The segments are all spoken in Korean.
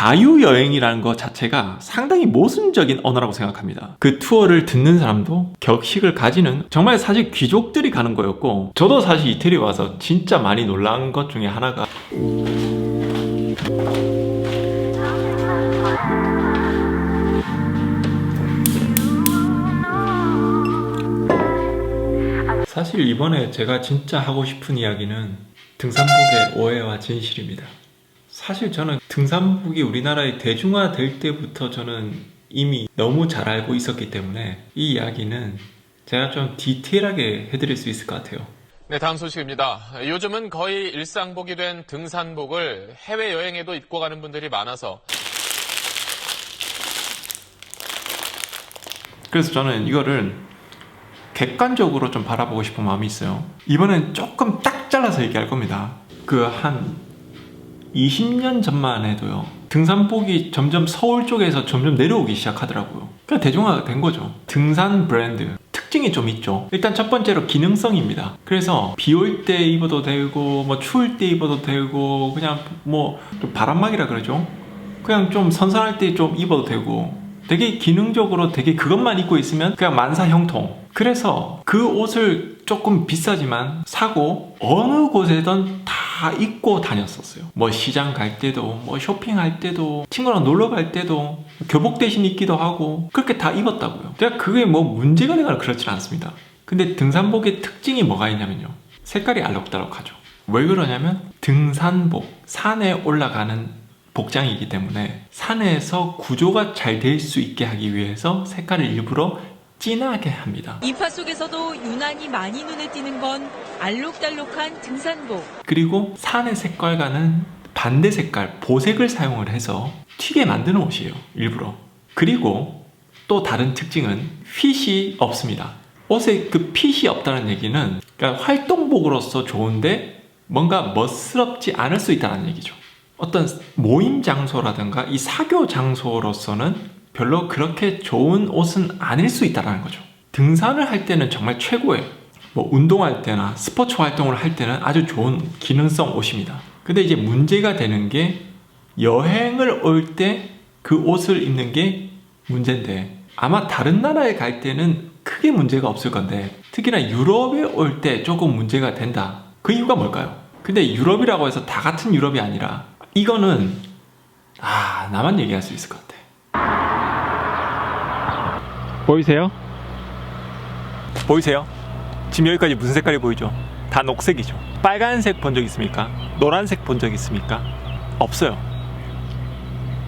자유여행이라는 것 자체가 상당히 모순적인 언어라고 생각합니다. 그 투어를 듣는 사람도 격식을 가지는 정말 사실 귀족들이 가는 거였고 저도 사실 이태리 와서 진짜 많이 놀란 것 중에 하나가 사실 이번에 제가 진짜 하고 싶은 이야기는 등산복의 오해와 진실입니다. 사실 저는 등산복이 우리나라에 대중화될 때부터 저는 이미 너무 잘 알고 있었기 때문에 이 이야기는 제가 좀 디테일하게 해드릴 수 있을 것 같아요. 네, 다음 소식입니다. 요즘은 거의 일상복이 된 등산복을 해외여행에도 입고 가는 분들이 많아서 그래서 저는 이거를 객관적으로 좀 바라보고 싶은 마음이 있어요. 이번엔 조금 딱 잘라서 얘기할 겁니다. 그 한 20년 전만 해도요. 등산복이 점점 서울 쪽에서 점점 내려오기 시작하더라고요. 그냥 대중화가 된 거죠. 등산 브랜드. 특징이 좀 있죠. 일단 첫 번째로 기능성입니다. 그래서 비 올 때 입어도 되고, 뭐 추울 때 입어도 되고, 그냥 뭐좀 바람막이라 그러죠. 그냥 좀 선선할 때 좀 입어도 되고, 되게 기능적으로 되게 그것만 입고 있으면 그냥 만사 형통. 그래서 그 옷을 조금 비싸지만 사고 어느 곳에든 다 입고 다녔었어요. 뭐 시장 갈 때도, 뭐 쇼핑할 때도, 친구랑 놀러 갈 때도 교복 대신 입기도 하고 그렇게 다 입었다고요. 제가 그게 뭐 문제가 되거나 그렇진 않습니다. 근데 등산복의 특징이 뭐가 있냐면요. 색깔이 알록달록하죠. 왜 그러냐면 등산복, 산에 올라가는 복장이기 때문에 산에서 구조가 잘 될 수 있게 하기 위해서 색깔을 일부러 진하게 합니다. 인파 속에서도 유난히 많이 눈에 띄는 건 알록달록한 등산복. 그리고 산의 색깔과는 반대 색깔, 보색을 사용을 해서 튀게 만드는 옷이에요. 일부러. 그리고 또 다른 특징은 핏이 없습니다. 옷에 그 핏이 없다는 얘기는 그러니까 활동복으로서 좋은데 뭔가 멋스럽지 않을 수 있다는 얘기죠. 어떤 모임 장소라든가 이 사교 장소로서는 별로 그렇게 좋은 옷은 아닐 수 있다는 거죠. 등산을 할 때는 정말 최고예요. 뭐 운동할 때나 스포츠 활동을 할 때는 아주 좋은 기능성 옷입니다. 근데 이제 문제가 되는 게 여행을 올 때 그 옷을 입는 게 문제인데 아마 다른 나라에 갈 때는 크게 문제가 없을 건데 특히나 유럽에 올 때 조금 문제가 된다. 그 이유가 뭘까요? 근데 유럽이라고 해서 다 같은 유럽이 아니라 이거는 아 나만 얘기할 수 있을 것 같아. 보이세요? 보이세요? 지금 여기까지 무슨 색깔이 보이죠? 다 녹색이죠. 빨간색 본 적 있습니까? 노란색 본 적 있습니까? 없어요.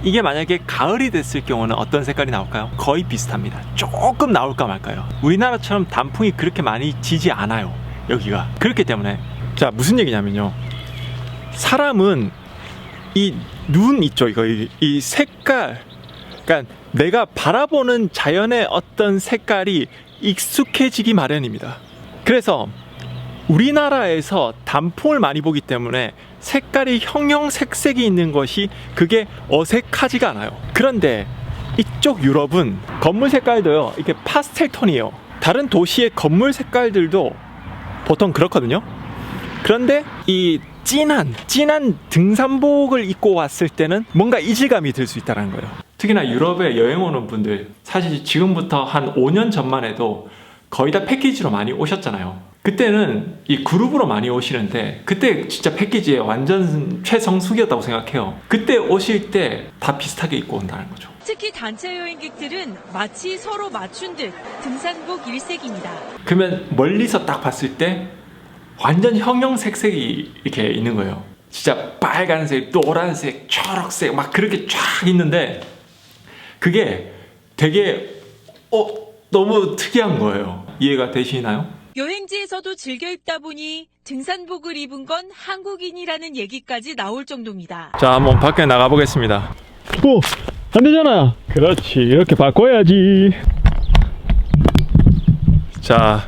이게 만약에 가을이 됐을 경우는 어떤 색깔이 나올까요? 거의 비슷합니다. 조금 나올까 말까요? 우리나라처럼 단풍이 그렇게 많이 지지 않아요. 여기가. 그렇기 때문에. 자, 무슨 얘기냐면요. 사람은 이 눈 있죠, 이거. 이, 이 색깔. 그러니까 내가 바라보는 자연의 어떤 색깔이 익숙해지기 마련입니다. 그래서 우리나라에서 단풍을 많이 보기 때문에 색깔이 형형색색이 있는 것이 그게 어색하지가 않아요. 그런데 이쪽 유럽은 건물 색깔도요, 이게 파스텔 톤이에요. 다른 도시의 건물 색깔들도 보통 그렇거든요. 그런데 이 진한, 진한 등산복을 입고 왔을 때는 뭔가 이질감이 들 수 있다는 거예요. 특히나 유럽에 여행 오는 분들, 사실 지금부터 한 5년 전만 해도 거의 다 패키지로 많이 오셨잖아요. 그때는 이 그룹으로 많이 오시는데 그때 진짜 패키지에 완전 최성수기였다고 생각해요. 그때 오실 때 다 비슷하게 입고 온다는 거죠. 특히 단체 여행객들은 마치 서로 맞춘 듯 등산복 일색입니다. 그러면 멀리서 딱 봤을 때 완전 형형색색이 이렇게 있는 거예요. 진짜 빨간색, 노란색, 초록색 막 그렇게 쫙 있는데 그게 되게 어 너무 특이한 거예요. 이해가 되시나요? 여행지에서도 즐겨 입다 보니 등산복을 입은 건 한국인이라는 얘기까지 나올 정도입니다. 자, 한번 밖에 나가 보겠습니다. 오, 안 되잖아. 그렇지, 이렇게 바꿔야지. 자,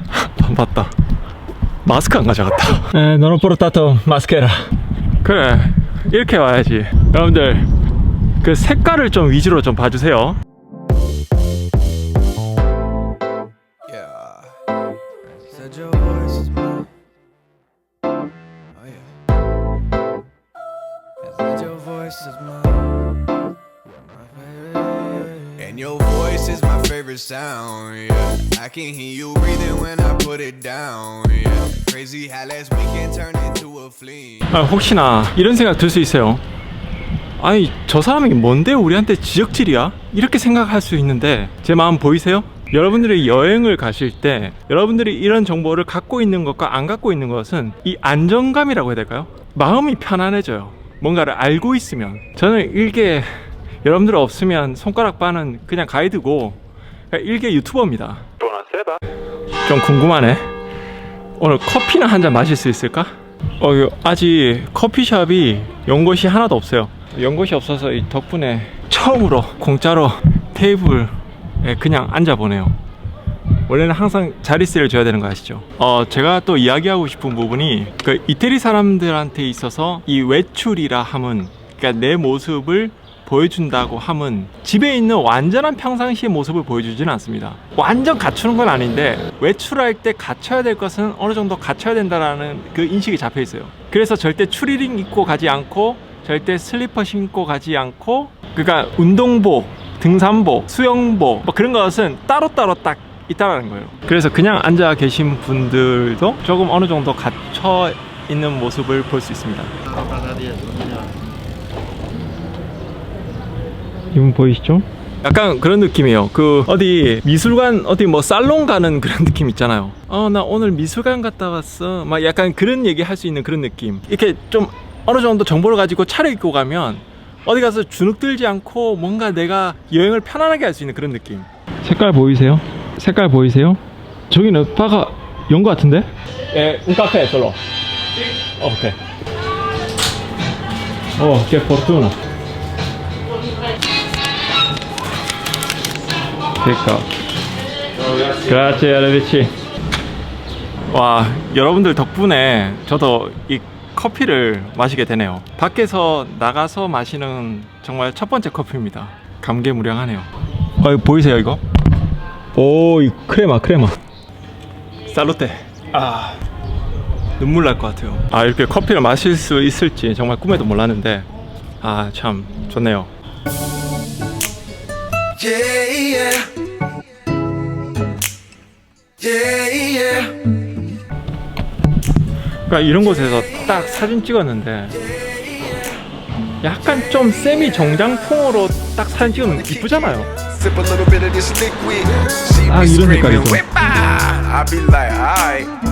봤다. 마스크 안 가져갔다. 에, 너는 포르타토 마스케라. 그래, 이렇게 와야지. 여러분들, 그 색깔을 좀 위주로 좀 봐주세요. Yeah. Said your voice is mine. Oh yeah. Said your voice is mine. And your voice is my favorite sound, yeah. I can hear you breathing when I put it down, yeah. Crazy how last weekend turned into a flame. 아, 혹시나 이런 생각 들 수 있어요. 아니 저 사람이 뭔데 우리한테 지적질이야? 이렇게 생각할 수 있는데 제 마음 보이세요? 여러분들이 여행을 가실 때 여러분들이 이런 정보를 갖고 있는 것과 안 갖고 있는 것은 이 안정감이라고 해야 될까요? 마음이 편안해져요. 뭔가를 알고 있으면 저는 일개 여러분들 없으면 손가락 바는 그냥 가이드고 일개 유튜버입니다. 좀 궁금하네. 오늘 커피나 한 잔 마실 수 있을까? 어, 아직 커피숍이 연것이 하나도 없어요. 연것이 없어서 이 덕분에 처음으로 공짜로 테이블에 그냥 앉아 보네요. 원래는 항상 자리세를 줘야 되는 거 아시죠? 어, 제가 또 이야기하고 싶은 부분이 그 이태리 사람들한테 있어서 이 외출이라 함은 그러니까 내 모습을 보여준다고 함은 집에 있는 완전한 평상시의 모습을 보여주지는 않습니다. 완전 갖추는 건 아닌데 외출할 때 갖춰야 될 것은 어느 정도 갖춰야 된다라는 그 인식이 잡혀 있어요. 그래서 절대 추리링 입고 가지 않고 절대 슬리퍼 신고 가지 않고 그러니까 운동복, 등산복, 수영복 뭐 그런 것은 따로따로 딱 있다라는 거예요. 그래서 그냥 앉아 계신 분들도 조금 어느 정도 갖춰 있는 모습을 볼 수 있습니다. 이분 보이시죠? 약간 그런 느낌이에요. 그 어디 미술관 어디 뭐 살롱 가는 그런 느낌 있잖아요. 어 나 오늘 미술관 갔다 왔어. 막 약간 그런 얘기 할 수 있는 그런 느낌. 이렇게 좀 어느 정도 정보를 가지고 차려입고 가면 어디 가서 주눅 들지 않고 뭔가 내가 여행을 편안하게 할 수 있는 그런 느낌. 색깔 보이세요? 색깔 보이세요? 저기는 바가 연거 같은데? 예, un caffè solo. Ok. Oh, che fortuna. 그러니까. Grazie, arrivederci. 와, 여러분들 덕분에 저도 이 커피를 마시게 되네요. 밖에서 나가서 마시는 정말 첫 번째 커피입니다. 감개무량하네요. 어, 이거 보이세요, 이거? 오, 이 크레마, 크레마. 살로테. 아, 눈물 날 것 같아요. 아, 이렇게 커피를 마실 수 있을지 정말 꿈에도 몰랐는데, 아, 참 좋네요. Yeah, yeah. Yeah, yeah. 그러니까 이런 곳에서 딱 사진 찍었는데 약간 좀 세미 정장풍으로 딱 사진 찍으면 이쁘잖아요. Sip a little bit of this liquid. She Ah, be you don't think I screaming, do. "Whip, ah!" I be like, alright.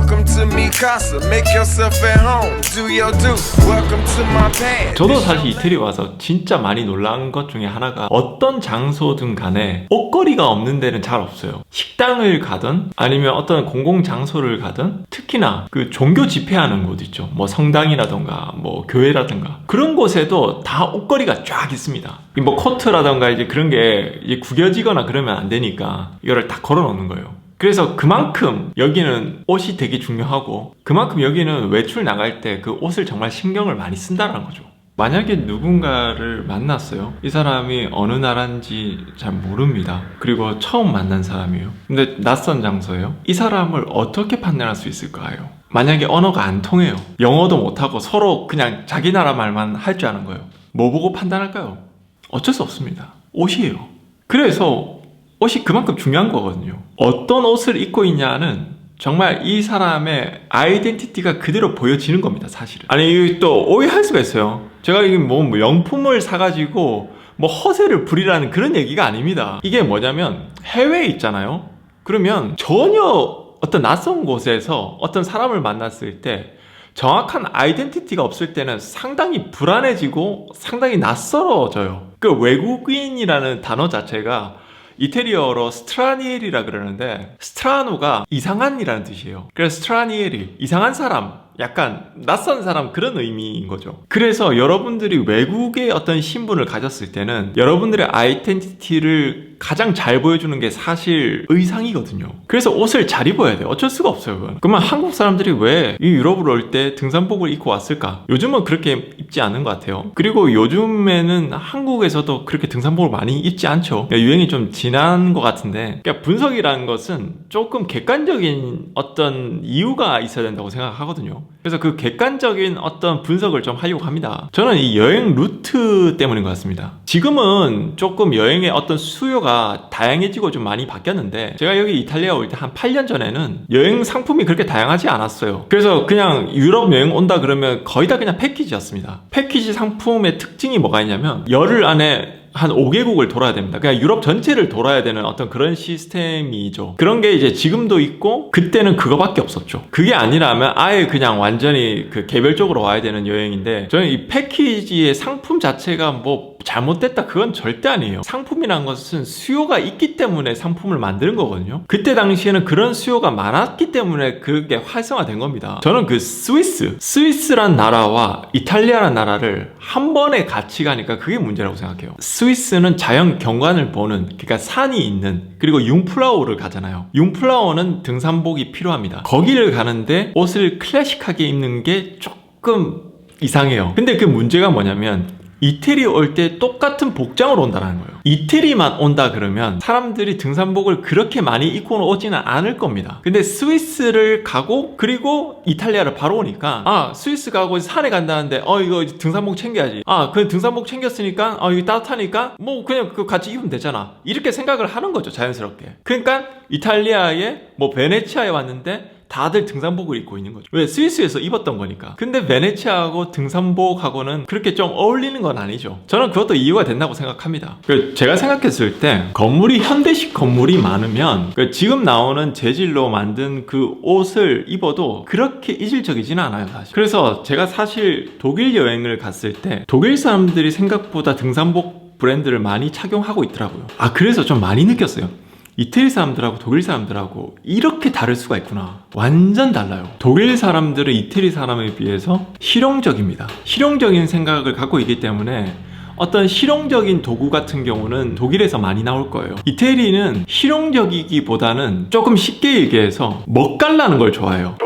Welcome to me casa. Make yourself at home. Do your do. Welcome to my pad. 저도 사실 이태리 와서 진짜 많이 놀란 것 중에 하나가 어떤 장소든 간에 옷걸이가 없는 데는 잘 없어요. 식당을 가든 아니면 어떤 공공 장소를 가든 특히나 그 종교 집회하는 곳 있죠. 뭐 성당이라던가 뭐 교회라던가 그런 곳에도 다 옷걸이가 쫙 있습니다. 이뭐 코트라던가 이제 그런 게 구겨지거나 그러면 안 되니까 이거를 다 걸어 놓는 거예요. 그래서 그만큼 여기는 옷이 되게 중요하고 그만큼 여기는 외출 나갈 때 그 옷을 정말 신경을 많이 쓴다는 거죠. 만약에 누군가를 만났어요. 이 사람이 어느 나라인지 잘 모릅니다. 그리고 처음 만난 사람이에요. 근데 낯선 장소예요. 이 사람을 어떻게 판단할 수 있을까요? 만약에 언어가 안 통해요. 영어도 못하고 서로 그냥 자기 나라 말만 할 줄 아는 거예요. 뭐 보고 판단할까요? 어쩔 수 없습니다. 옷이에요. 그래서 옷이 그만큼 중요한 거거든요. 어떤 옷을 입고 있냐는 정말 이 사람의 아이덴티티가 그대로 보여지는 겁니다, 사실은. 아니, 또 오해할 수가 있어요. 제가 이게 뭐 명품을 사가지고 뭐 허세를 부리라는 그런 얘기가 아닙니다. 이게 뭐냐면 해외에 있잖아요. 그러면 전혀 어떤 낯선 곳에서 어떤 사람을 만났을 때 정확한 아이덴티티가 없을 때는 상당히 불안해지고 상당히 낯설어져요. 그 외국인이라는 단어 자체가 이태리어로 스트라니엘이라 그러는데 스트라노가 이상한이라는 뜻이에요. 그래서 스트라니엘이 이상한 사람, 약간 낯선 사람 그런 의미인 거죠. 그래서 여러분들이 외국의 어떤 신분을 가졌을 때는 여러분들의 아이덴티티를 가장 잘 보여주는 게 사실 의상이거든요. 그래서 옷을 잘 입어야 돼요. 어쩔 수가 없어요. 그건. 그러면 한국 사람들이 왜 이 유럽으로 올때 등산복을 입고 왔을까? 요즘은 그렇게 입지 않은 것 같아요. 그리고 요즘에는 한국에서도 그렇게 등산복을 많이 입지 않죠. 그러니까 유행이 좀 지난 것 같은데. 그러니까 분석이라는 것은 조금 객관적인 어떤 이유가 있어야 된다고 생각하거든요. 그래서 그 객관적인 어떤 분석을 좀 하려고 합니다. 저는 이 여행 루트 때문인 것 같습니다. 지금은 조금 여행의 어떤 수요가 다양해지고 좀 많이 바뀌었는데 제가 여기 이탈리아 올 때 한 8년 전에는 여행 상품이 그렇게 다양하지 않았어요. 그래서 그냥 유럽 여행 온다 그러면 거의 다 그냥 패키지였습니다. 패키지 상품의 특징이 뭐가 있냐면 열흘 안에 한 5개국을 돌아야 됩니다. 그냥 유럽 전체를 돌아야 되는 어떤 그런 시스템이죠. 그런 게 이제 지금도 있고 그때는 그거밖에 없었죠. 그게 아니라면 아예 그냥 완전히 그 개별적으로 와야 되는 여행인데 저는 이 패키지의 상품 자체가 뭐 잘못됐다 그건 절대 아니에요. 상품이란 것은 수요가 있기 때문에 상품을 만드는 거거든요. 그때 당시에는 그런 수요가 많았기 때문에 그게 활성화된 겁니다. 저는 그 스위스, 스위스란 나라와 이탈리아란 나라를 한 번에 같이 가니까 그게 문제라고 생각해요. 스위스는 자연 경관을 보는 그러니까 산이 있는 그리고 융플라워를 가잖아요. 융플라워는 등산복이 필요합니다. 거기를 가는데 옷을 클래식하게 입는 게 조금 이상해요. 근데 그 문제가 뭐냐면 이태리 올 때 똑같은 복장으로 온다는 거예요. 이태리만 온다 그러면 사람들이 등산복을 그렇게 많이 입고 오지는 않을 겁니다. 근데 스위스를 가고 그리고 이탈리아를 바로 오니까 아 스위스 가고 산에 간다는데 어 이거 등산복 챙겨야지. 아 그냥 등산복 챙겼으니까 어 이거 따뜻하니까 뭐 그냥 그 같이 입으면 되잖아. 이렇게 생각을 하는 거죠 자연스럽게. 그러니까 이탈리아에 뭐 베네치아에 왔는데 다들 등산복을 입고 있는 거죠. 왜? 스위스에서 입었던 거니까. 근데 베네치아하고 등산복하고는 그렇게 좀 어울리는 건 아니죠. 저는 그것도 이유가 된다고 생각합니다. 그 제가 생각했을 때 건물이 현대식 건물이 많으면 그 지금 나오는 재질로 만든 그 옷을 입어도 그렇게 이질적이지는 않아요, 사실. 그래서 제가 사실 독일 여행을 갔을 때 독일 사람들이 생각보다 등산복 브랜드를 많이 착용하고 있더라고요. 아, 그래서 좀 많이 느꼈어요. 이태리 사람들하고 독일 사람들하고 이렇게 다를 수가 있구나. 완전 달라요. 독일 사람들은 이태리 사람에 비해서 실용적입니다. 실용적인 생각을 갖고 있기 때문에 어떤 실용적인 도구 같은 경우는 독일에서 많이 나올 거예요. 이태리는 실용적이기보다는 조금 쉽게 얘기해서 멋깔나는 걸 좋아해요.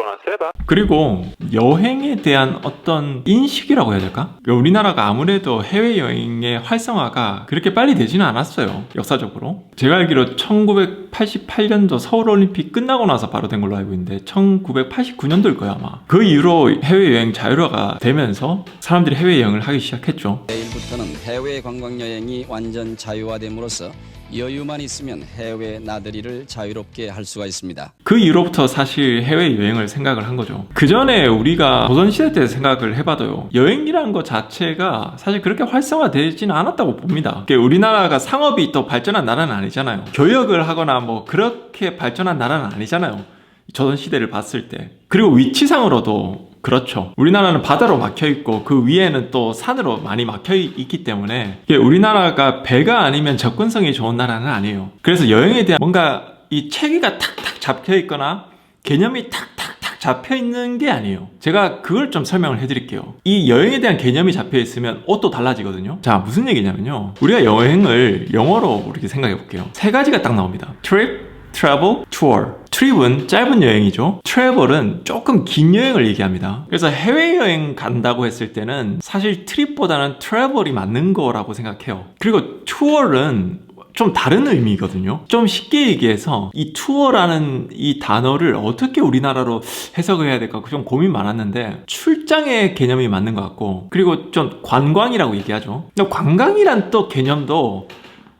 그리고 여행에 대한 어떤 인식이라고 해야 될까? 우리나라가 아무래도 해외여행의 활성화가 그렇게 빨리 되지는 않았어요. 역사적으로. 제가 알기로 1988년도 서울올림픽 끝나고 나서 바로 된 걸로 알고 있는데 1989년도일 거야 아마. 그 이후로 해외여행 자유화가 되면서 사람들이 해외여행을 하기 시작했죠. 내일부터는 해외 관광 여행이 완전 자유화됨으로써 여유만 있으면 해외 나들이를 자유롭게 할 수가 있습니다. 그 이후로부터 사실 해외 여행을 생각을 한 거죠. 그 전에 우리가 조선시대 때 생각을 해봐도요. 여행이라는 것 자체가 사실 그렇게 활성화되지는 않았다고 봅니다. 우리나라가 상업이 또 발전한 나라는 아니잖아요. 교역을 하거나 뭐 그렇게 발전한 나라는 아니잖아요. 조선시대를 봤을 때. 그리고 위치상으로도 그렇죠. 우리나라는 바다로 막혀 있고 그 위에는 또 산으로 많이 막혀 있기 때문에 우리나라가 배가 아니면 접근성이 좋은 나라는 아니에요. 그래서 여행에 대한 뭔가 이 체계가 탁탁 잡혀 있거나 개념이 탁탁탁 잡혀 있는 게 아니에요. 제가 그걸 좀 설명을 해드릴게요. 이 여행에 대한 개념이 잡혀 있으면 옷도 달라지거든요. 자, 무슨 얘기냐면요. 우리가 여행을 영어로 이렇게 생각해 볼게요. 세 가지가 딱 나옵니다. trip, travel, tour. 트립은 짧은 여행이죠. 트래블은 조금 긴 여행을 얘기합니다. 그래서 해외여행 간다고 했을 때는 사실 트립보다는 트래블이 맞는 거라고 생각해요. 그리고 투어는 좀 다른 의미거든요. 좀 쉽게 얘기해서 이 투어라는 이 단어를 어떻게 우리나라로 해석을 해야 될까 좀 고민 많았는데 출장의 개념이 맞는 것 같고 그리고 좀 관광이라고 얘기하죠. 관광이란 또 개념도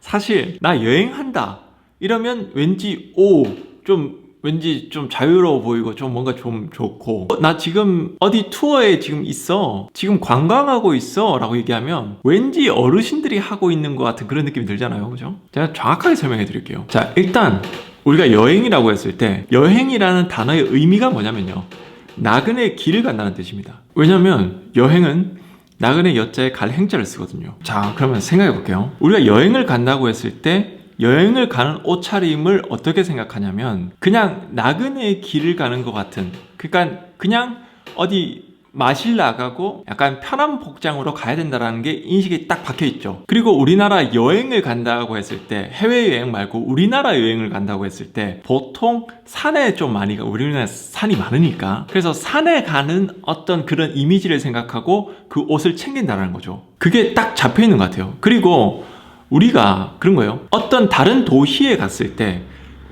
사실 나 여행한다 이러면 왠지 오 좀 왠지 좀 자유로워 보이고 좀 뭔가 좀 좋고. 어, 나 지금 어디 투어에 지금 있어. 지금 관광하고 있어. 라고 얘기하면 왠지 어르신들이 하고 있는 것 같은 그런 느낌이 들잖아요. 그죠? 제가 정확하게 설명해 드릴게요. 자 일단 우리가 여행이라고 했을 때 여행이라는 단어의 의미가 뭐냐면요. 나그네 길을 간다는 뜻입니다. 왜냐면 여행은 나그네 여자에 갈 행자를 쓰거든요. 자 그러면 생각해 볼게요. 우리가 여행을 간다고 했을 때 여행을 가는 옷차림을 어떻게 생각하냐면 그냥 나그네의 길을 가는 것 같은 그러니까 그냥 어디 마실 나가고 약간 편한 복장으로 가야 된다라는 게 인식이 딱 박혀 있죠. 그리고 우리나라 여행을 간다고 했을 때 해외 여행 말고 우리나라 여행을 간다고 했을 때 보통 산에 좀 많이 가. 우리나라 산이 많으니까. 그래서 산에 가는 어떤 그런 이미지를 생각하고 그 옷을 챙긴다는 거죠. 그게 딱 잡혀 있는 것 같아요. 그리고 우리가 그런 거예요. 어떤 다른 도시에 갔을 때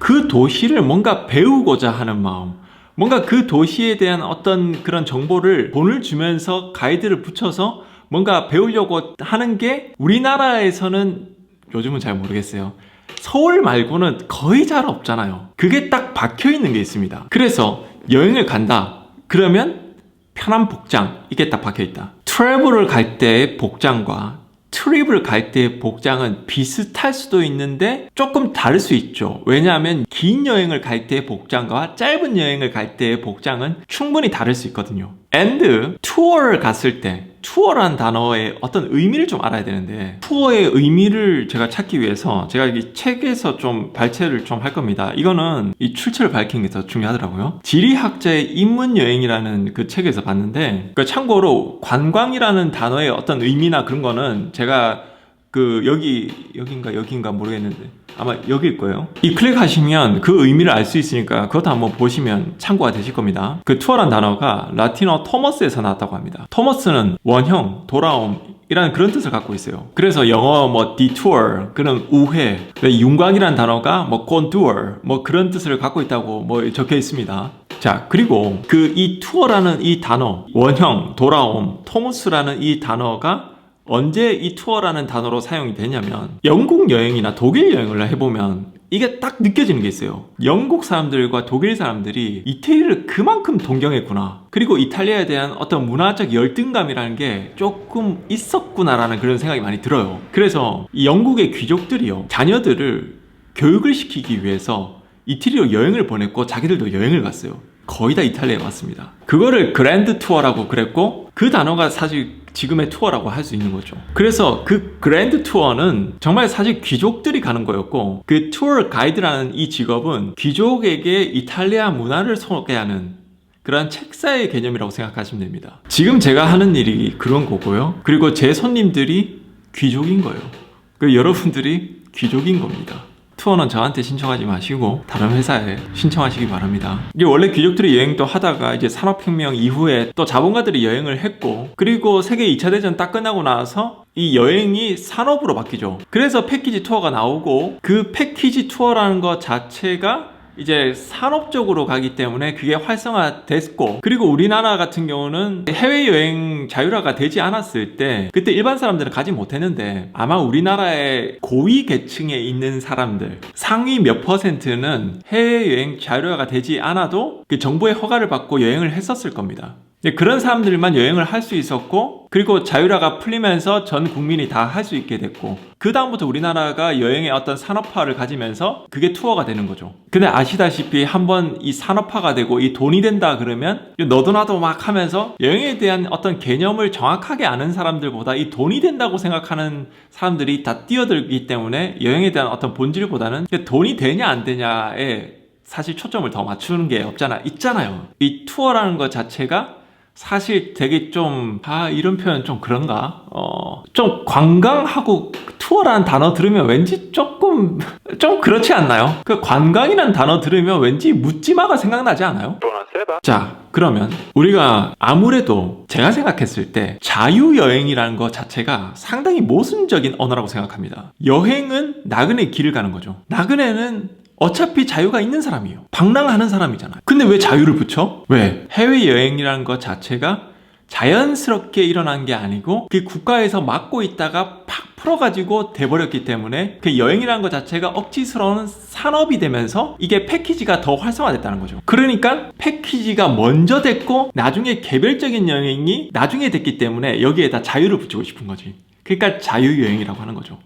그 도시를 뭔가 배우고자 하는 마음 뭔가 그 도시에 대한 어떤 그런 정보를 돈을 주면서 가이드를 붙여서 뭔가 배우려고 하는 게 우리나라에서는 요즘은 잘 모르겠어요. 서울 말고는 거의 잘 없잖아요. 그게 딱 박혀 있는 게 있습니다. 그래서 여행을 간다. 그러면 편한 복장 이게 딱 박혀 있다. 트래블을 갈 때의 복장과 트립을 갈 때의 복장은 비슷할 수도 있는데 조금 다를 수 있죠. 왜냐하면 긴 여행을 갈 때의 복장과 짧은 여행을 갈 때의 복장은 충분히 다를 수 있거든요. And 투어를 갔을 때 투어란 단어의 어떤 의미를 좀 알아야 되는데 투어의 의미를 제가 찾기 위해서 제가 이 책에서 좀 발췌를 좀 할 겁니다. 이거는 이 출처를 밝히는 게 더 중요하더라고요. 지리학자의 인문 여행이라는 그 책에서 봤는데 그 참고로 관광이라는 단어의 어떤 의미나 그런 거는 제가 그 여기 여긴가 여긴가 모르겠는데 아마 여기일 거예요. 이 클릭하시면 그 의미를 알 수 있으니까 그것도 한번 보시면 참고가 되실 겁니다. 그 투어란 단어가 라틴어 토머스에서 나왔다고 합니다. 토머스는 원형, 돌아옴 이라는 그런 뜻을 갖고 있어요. 그래서 영어 뭐 detour 그런 우회, 윤곽이라는 단어가 뭐 contour 뭐 그런 뜻을 갖고 있다고 뭐 적혀 있습니다. 자, 그리고 그 이 투어라는 이 단어, 원형, 돌아옴, 토머스라는 이 단어가 언제 이 투어라는 단어로 사용이 되냐면 영국 여행이나 독일 여행을 해보면 이게 딱 느껴지는 게 있어요. 영국 사람들과 독일 사람들이 이태리를 그만큼 동경했구나. 그리고 이탈리아에 대한 어떤 문화적 열등감이라는 게 조금 있었구나라는 그런 생각이 많이 들어요. 그래서 이 영국의 귀족들이요. 자녀들을 교육을 시키기 위해서 이태리로 여행을 보냈고 자기들도 여행을 갔어요. 거의 다 이탈리아에 왔습니다. 그거를 그랜드 투어라고 그랬고 그 단어가 사실 지금의 투어라고 할 수 있는 거죠. 그래서 그 그랜드 투어는 정말 사실 귀족들이 가는 거였고 그 투어 가이드라는 이 직업은 귀족에게 이탈리아 문화를 소개하는 그런 책사의 개념이라고 생각하시면 됩니다. 지금 제가 하는 일이 그런 거고요. 그리고 제 손님들이 귀족인 거예요. 그 여러분들이 귀족인 겁니다. 투어는 저한테 신청하지 마시고 다른 회사에 신청하시기 바랍니다. 이게 원래 귀족들이 여행도 하다가 이제 산업혁명 이후에 또 자본가들이 여행을 했고 그리고 세계 2차 대전 딱 끝나고 나서 이 여행이 산업으로 바뀌죠. 그래서 패키지 투어가 나오고 그 패키지 투어라는 것 자체가 이제 산업적으로 가기 때문에 그게 활성화됐고 그리고 우리나라 같은 경우는 해외여행 자율화가 되지 않았을 때 그때 일반 사람들은 가지 못했는데 아마 우리나라의 고위 계층에 있는 사람들 상위 몇 퍼센트는 해외여행 자율화가 되지 않아도 그 정부의 허가를 받고 여행을 했었을 겁니다. 그런 사람들만 여행을 할 수 있었고 그리고 자율화가 풀리면서 전 국민이 다 할 수 있게 됐고 그 다음부터 우리나라가 여행의 어떤 산업화를 가지면서 그게 투어가 되는 거죠. 근데 아시다시피 한번 이 산업화가 되고 이 돈이 된다 그러면 너도 나도 막 하면서 여행에 대한 어떤 개념을 정확하게 아는 사람들보다 이 돈이 된다고 생각하는 사람들이 다 뛰어들기 때문에 여행에 대한 어떤 본질보다는 돈이 되냐 안 되냐에 사실 초점을 더 맞추는 게 없잖아 있잖아요. 이 투어라는 것 자체가 사실 되게 좀, 아, 이런 표현 좀 그런가? 어, 좀 관광하고 투어라는 단어 들으면 왠지 조금, 좀 그렇지 않나요? 그 관광이라는 단어 들으면 왠지 묻지마가 생각나지 않아요? 자, 그러면 우리가 아무래도 제가 생각했을 때 자유여행이라는 것 자체가 상당히 모순적인 언어라고 생각합니다. 여행은 나그네 길을 가는 거죠. 나그네는 어차피 자유가 있는 사람이에요. 방랑하는 사람이잖아요. 근데 왜 자유를 붙여? 왜? 해외여행이라는 것 자체가 자연스럽게 일어난 게 아니고 그 국가에서 막고 있다가 팍 풀어가지고 돼버렸기 때문에 그 여행이라는 것 자체가 억지스러운 산업이 되면서 이게 패키지가 더 활성화됐다는 거죠. 그러니까 패키지가 먼저 됐고 나중에 개별적인 여행이 나중에 됐기 때문에 여기에다 자유를 붙이고 싶은 거지. 그러니까 자유여행이라고 하는 거죠.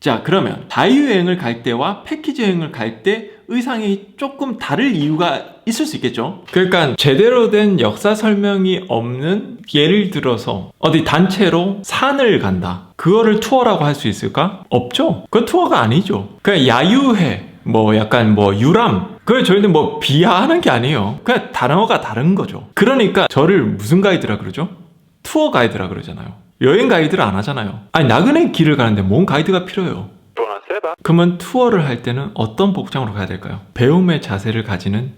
자, 그러면 자유여행을 갈 때와 패키지 여행을 갈 때 의상이 조금 다를 이유가 있을 수 있겠죠? 그러니까 제대로 된 역사 설명이 없는 예를 들어서 어디 단체로 산을 간다. 그거를 투어라고 할 수 있을까? 없죠. 그건 투어가 아니죠. 그냥 야유회, 뭐 약간 뭐 유람, 그걸 저희는 뭐 비하하는 게 아니에요. 그냥 단어가 다른 거죠. 그러니까 저를 무슨 가이드라 그러죠? 투어 가이드라 그러잖아요. 여행 가이드를 안 하잖아요. 아니 나그네 길을 가는데 뭔 가이드가 필요해요? 그러면 투어를 할 때는 어떤 복장으로 가야 될까요? 배움의 자세를 가지는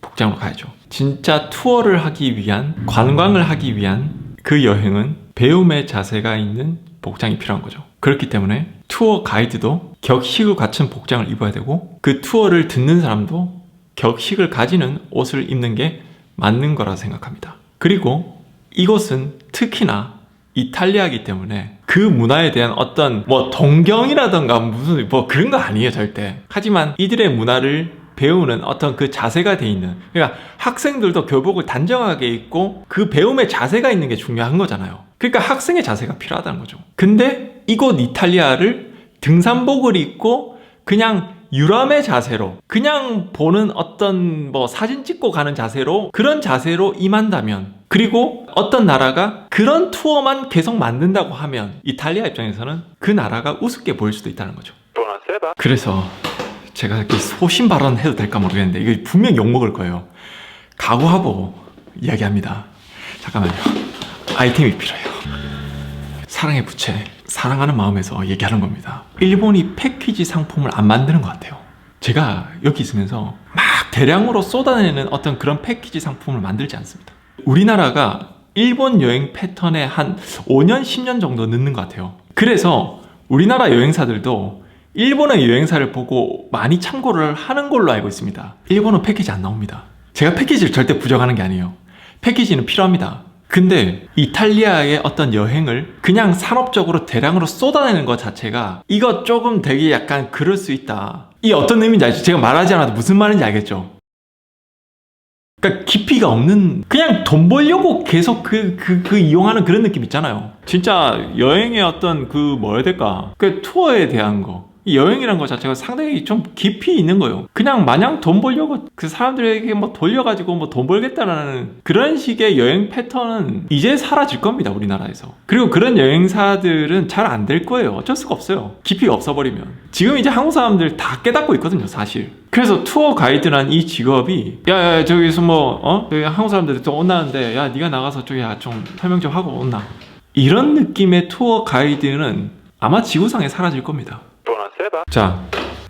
복장으로 가야죠. 진짜 투어를 하기 위한 관광을 하기 위한 그 여행은 배움의 자세가 있는 복장이 필요한 거죠. 그렇기 때문에 투어 가이드도 격식을 갖춘 복장을 입어야 되고 그 투어를 듣는 사람도 격식을 가지는 옷을 입는 게 맞는 거라 생각합니다. 그리고 이곳은 특히나 이탈리아이기 때문에 그 문화에 대한 어떤 뭐 동경이라던가 무슨 뭐 그런 거 아니에요 절대. 하지만 이들의 문화를 배우는 어떤 그 자세가 돼 있는 그러니까 학생들도 교복을 단정하게 입고 그 배움의 자세가 있는 게 중요한 거잖아요. 그러니까 학생의 자세가 필요하다는 거죠. 근데 이곳 이탈리아를 등산복을 입고 그냥 유람의 자세로 그냥 보는 어떤 뭐 사진 찍고 가는 자세로 그런 자세로 임한다면 그리고 어떤 나라가 그런 투어만 계속 만든다고 하면 이탈리아 입장에서는 그 나라가 우습게 보일 수도 있다는 거죠. 그래서 제가 이렇게 소신 발언 해도 될까 모르겠는데 이거 분명 욕 먹을 거예요. 각오하고 이야기합니다. 잠깐만요. 아이템이 필요해요. 사랑의 부채, 사랑하는 마음에서 얘기하는 겁니다. 일본이 패키지 상품을 안 만드는 것 같아요. 제가 여기 있으면서 막 대량으로 쏟아내는 어떤 그런 패키지 상품을 만들지 않습니다. 우리나라가 일본 여행 패턴에 한 5년, 10년 정도 늦는 것 같아요. 그래서 우리나라 여행사들도 일본의 여행사를 보고 많이 참고를 하는 걸로 알고 있습니다. 일본은 패키지 안 나옵니다. 제가 패키지를 절대 부정하는 게 아니에요. 패키지는 필요합니다. 근데 이탈리아의 어떤 여행을 그냥 산업적으로 대량으로 쏟아내는 것 자체가 이거 조금 되게 약간 그럴 수 있다. 이 어떤 의미인지 알죠? 제가 말하지 않아도 무슨 말인지 알겠죠? 그러니까 깊이가 없는 그냥 돈 벌려고 계속 그 그 그 이용하는 그런 느낌 있잖아요. 진짜 여행의 어떤 그 뭐야 될까? 그 투어에 대한 거. 이 여행이란 것 자체가 상당히 좀 깊이 있는 거예요. 그냥 마냥 돈 벌려고 그 사람들에게 뭐 돌려가지고 뭐 돈 벌겠다라는 그런 식의 여행 패턴은 이제 사라질 겁니다, 우리나라에서. 그리고 그런 여행사들은 잘 안 될 거예요. 어쩔 수가 없어요. 깊이가 없어버리면. 지금 이제 한국 사람들 다 깨닫고 있거든요, 사실. 그래서 투어 가이드란 이 직업이 야야 저기서 뭐 어? 여기 한국 사람들이 또 온다는데 야 네가 나가서 저기 야, 좀 설명 좀 하고 온나 이런 느낌의 투어 가이드는 아마 지구상에 사라질 겁니다. 자,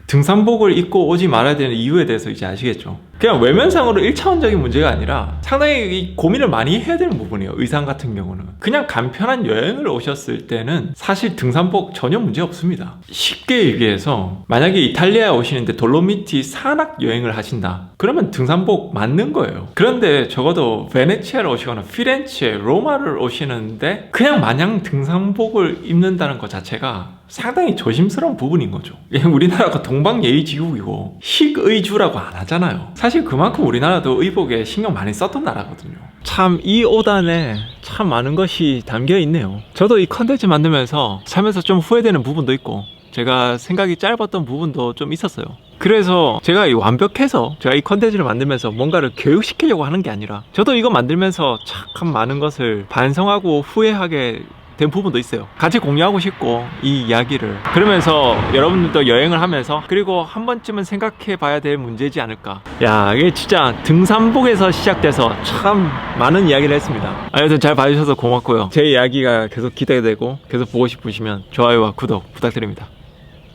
등산복을 입고 오지 말아야 되는 이유에 대해서 이제 아시겠죠? 그냥 외면상으로 1차원적인 문제가 아니라 상당히 이 고민을 많이 해야 되는 부분이에요. 의상 같은 경우는. 그냥 간편한 여행을 오셨을 때는 사실 등산복 전혀 문제 없습니다. 쉽게 얘기해서 만약에 이탈리아에 오시는데 돌로미티 산악 여행을 하신다. 그러면 등산복 맞는 거예요. 그런데 적어도 베네치아를 오시거나 피렌체, 로마를 오시는데 그냥 마냥 등산복을 입는다는 것 자체가 상당히 조심스러운 부분인 거죠. 예, 우리나라가 동방예의지국이고 식의주라고 안 하잖아요. 사실 그만큼 우리나라도 의복에 신경 많이 썼던 나라거든요. 참 이 오단에 참 많은 것이 담겨 있네요. 저도 이 컨텐츠 만들면서 살면서 좀 후회되는 부분도 있고 제가 생각이 짧았던 부분도 좀 있었어요. 그래서 제가 이 완벽해서 제가 이 컨텐츠를 만들면서 뭔가를 교육시키려고 하는 게 아니라 저도 이거 만들면서 참 많은 것을 반성하고 후회하게 된 부분도 있어요. 같이 공유하고 싶고 이 이야기를 그러면서 여러분들도 여행을 하면서 그리고 한 번쯤은 생각해 봐야 될 문제지 않을까. 야 이게 진짜 등산복에서 시작돼서 참 많은 이야기를 했습니다. 하여튼 잘 봐주셔서 고맙고요. 제 이야기가 계속 기대되고 계속 보고 싶으시면 좋아요와 구독 부탁드립니다.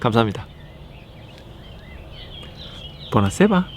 감사합니다. 보나 세바.